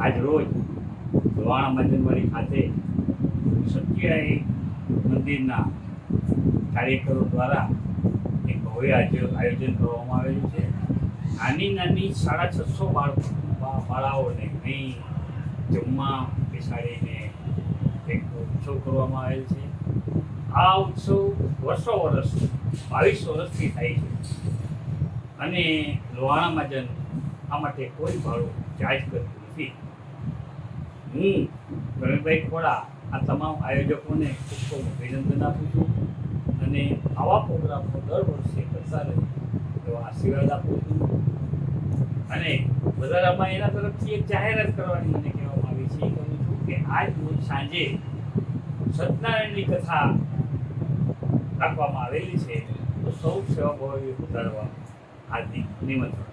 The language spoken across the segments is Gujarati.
આજ રોજ લોહાણા મજનવાડી ખાતે સત્યાઈ મંદિરના કાર્યકરો દ્વારા એક ભવ્ય આયોજન કરવામાં આવેલું છે. નાની નાની સાડા છસો બાળકો બાળાઓને અહીં જમવા બેસાડીને એક ઉત્સવ કરવામાં આવેલ છે. આ ઉત્સવ વર્ષો વર્ષ, બાવીસ વર્ષથી થાય છે. અને લોહાણા મહાજન આ માટે કોઈ ભાડું ચાર્જ કરતું નથી. હું પ્રવીણભાઈ ખોડા, આ તમામ આયોજકોને ખૂબ ખૂબ અભિનંદન આપું છું. અને આવા પ્રોગ્રામો દર વર્ષે કરતા રહે એવો આશીર્વાદ આપું છું. અને વધારામાં એના તરફથી એક જાહેરાત કરવાની મને કહેવામાં આવી છે. એ કહું છું કે આજ રોજ સાંજે સત્યનારાયણની કથા રાખવામાં આવેલી છે. તો સૌ સેવાભાવી વધારવા હાર્દિક નિમંત્રણ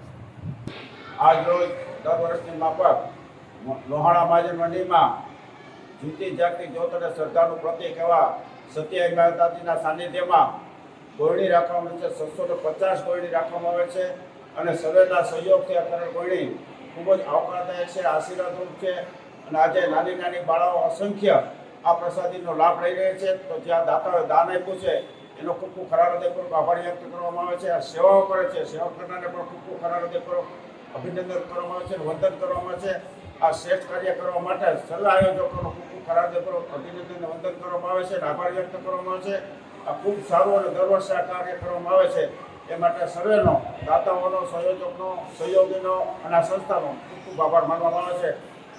આજ રોજ દર વર્ષની માફક લોહાણા મહાજન મંડીમાં જીતી જાગતી જ્યોત અને શ્રદ્ધાનું પ્રતિક એવા સત્યાવી માતાજીના સાનિધ્યમાં ગોળણી રાખવામાં આવે છે. છસો ને પચાસ ગોળણી રાખવામાં આવે છે અને સર્વેના સહયોગથી કરણ ગોળણી ખૂબ જ આવકારદાયક છે, આશીર્વાદરૂપ છે અને આજે નાની નાની બાળાઓ અસંખ્ય આ પ્રસાદીનો લાભ લઈ રહ્યા છે. તો જ્યાં દાતાઓએ દાન આપ્યું છે, એનો ખૂબ ખૂબ ખરા હૃદયપૂર્વક આભાર વ્યક્ત કરવામાં આવે છે. આ સેવાઓ કરે છે, સેવા કરનારને પણ ખૂબ ખૂબ ખરા હૃદયપૂર્વક અભિનંદન કરવામાં આવે છે વંદન કરવામાં આવે છે. આ શ્રેષ્ઠ કાર્ય કરવા માટે સલાહ આયોજકોનો ખૂબ ખૂબ ખરા હૃદયપૂર્વક અભિનંદન વંદન કરવામાં આવે છે, આભાર વ્યક્ત કરવામાં આવે છે. આ ખૂબ સારું અને આ કાર્ય કરવામાં આવે છે. એ માટે સર્વેનો, દાતાઓનો, સંયોજકનો, સહયોગીનો અને આ સંસ્થાનો ખૂબ ખૂબ આભાર માનવામાં આવે છે.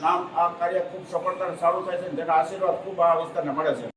નામ આ કાર્ય ખૂબ સફળતા સારું થાય છે જેના આશીર્વાદ ખૂબ આ વિસ્તારને મળે છે.